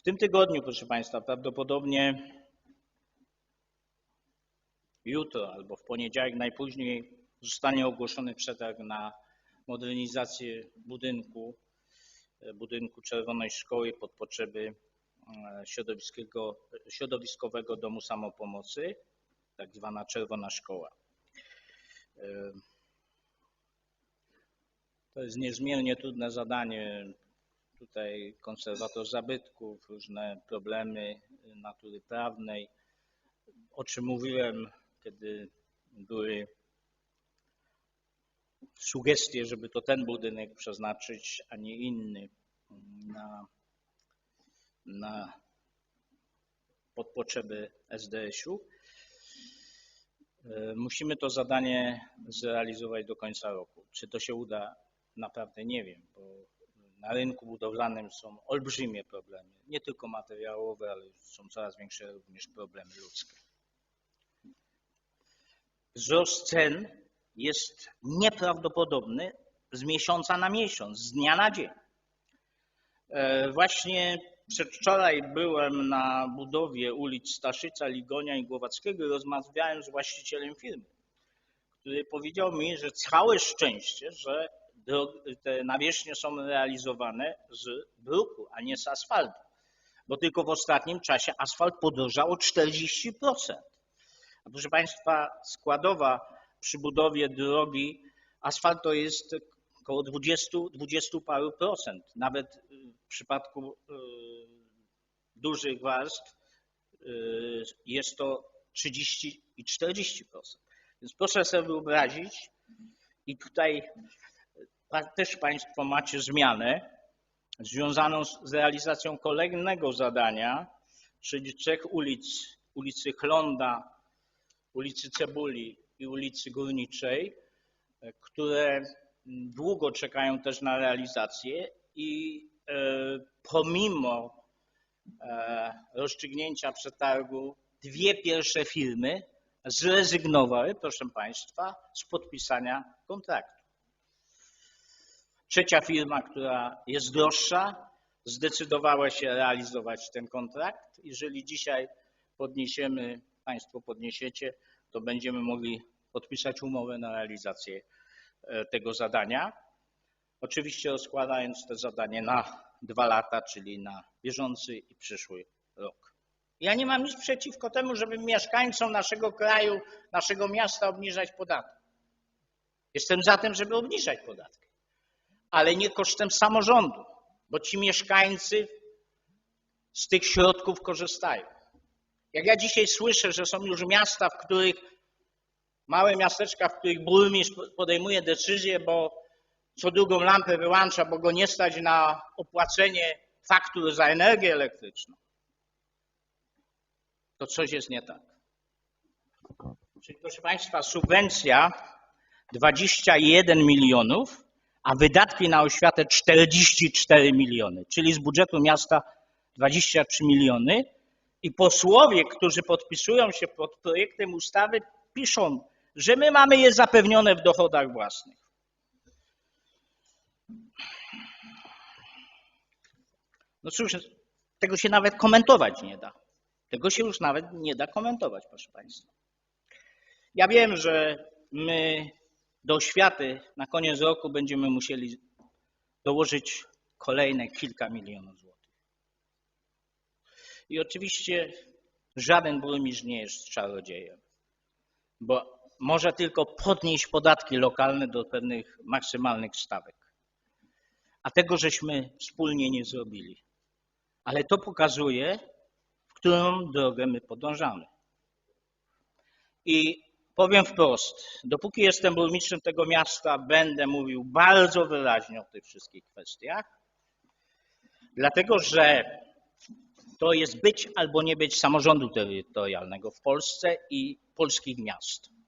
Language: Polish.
W tym tygodniu, proszę Państwa, prawdopodobnie jutro albo w poniedziałek najpóźniej zostanie ogłoszony przetarg na modernizację budynku, budynku Czerwonej Szkoły pod potrzeby e, środowiskowego domu samopomocy, tak zwana Czerwona Szkoła. E, to jest niezmiernie trudne zadanie. Tutaj konserwator zabytków, różne problemy natury prawnej. O czym mówiłem, kiedy były sugestie, żeby to ten budynek przeznaczyć, a nie inny na, na pod potrzeby SDS-u. E, musimy to zadanie zrealizować do końca roku. Czy to się uda? Naprawdę nie wiem, bo na rynku budowlanym są olbrzymie problemy, nie tylko materiałowe, ale są coraz większe również problemy ludzkie. Wzrost cen jest nieprawdopodobny z miesiąca na miesiąc, z dnia na dzień. E, właśnie przedwczoraj byłem na budowie ulic Staszyca, Ligonia i Głowackiego i rozmawiałem z właścicielem firmy, który powiedział mi, że całe szczęście, że te nawierzchnie są realizowane z bruku, a nie z asfaltu, bo tylko w ostatnim czasie asfalt podrożał o 40%. A proszę Państwa, składowa przy budowie drogi asfalt to jest około 20, 20 paru procent. Nawet w przypadku y, dużych warstw y, jest to 30 i 40%. Więc proszę sobie wyobrazić, i tutaj też Państwo macie zmianę związaną z realizacją kolejnego zadania, czyli trzech ulic, ulicy Chlonda, ulicy Cebuli i ulicy Górniczej, które długo czekają też na realizację i e, pomimo e, rozstrzygnięcia przetargu dwie pierwsze firmy zrezygnowały, proszę Państwa, z podpisania kontraktu. Trzecia firma, która jest droższa, zdecydowała się realizować ten kontrakt. Jeżeli dzisiaj podniesiemy, Państwo podniesiecie, to będziemy mogli podpisać umowę na realizację e, tego zadania. Oczywiście rozkładając to zadanie na dwa lata, czyli na bieżący i przyszły rok. Ja nie mam nic przeciwko temu, żeby mieszkańcom naszego kraju, naszego miasta obniżać podatki. Jestem za tym, żeby obniżać podatki, ale nie kosztem samorządu, bo ci mieszkańcy z tych środków korzystają. Jak ja dzisiaj słyszę, że są już miasta, w których, małe miasteczka, w których burmistrz podejmuje decyzję, bo co drugą lampę wyłącza, bo go nie stać na opłacenie faktur za energię elektryczną, to coś jest nie tak. Czyli proszę Państwa, subwencja 21 milionów, a wydatki na oświatę 44 miliony, czyli z budżetu miasta 23 miliony. I posłowie, którzy podpisują się pod projektem ustawy, piszą, że my mamy je zapewnione w dochodach własnych. No cóż, tego się nawet komentować nie da. Tego się już nawet nie da komentować, proszę Państwa. Ja wiem, że my do oświaty na koniec roku będziemy musieli dołożyć kolejne kilka milionów złotych. I oczywiście żaden burmistrz nie jest czarodziejem, bo może tylko podnieść podatki lokalne do pewnych maksymalnych stawek. A tego żeśmy wspólnie nie zrobili. Ale to pokazuje, którą drogę my podążamy. I powiem wprost, dopóki jestem burmistrzem tego miasta, będę mówił bardzo wyraźnie o tych wszystkich kwestiach, dlatego że to jest być albo nie być samorządu terytorialnego w Polsce i polskich miast.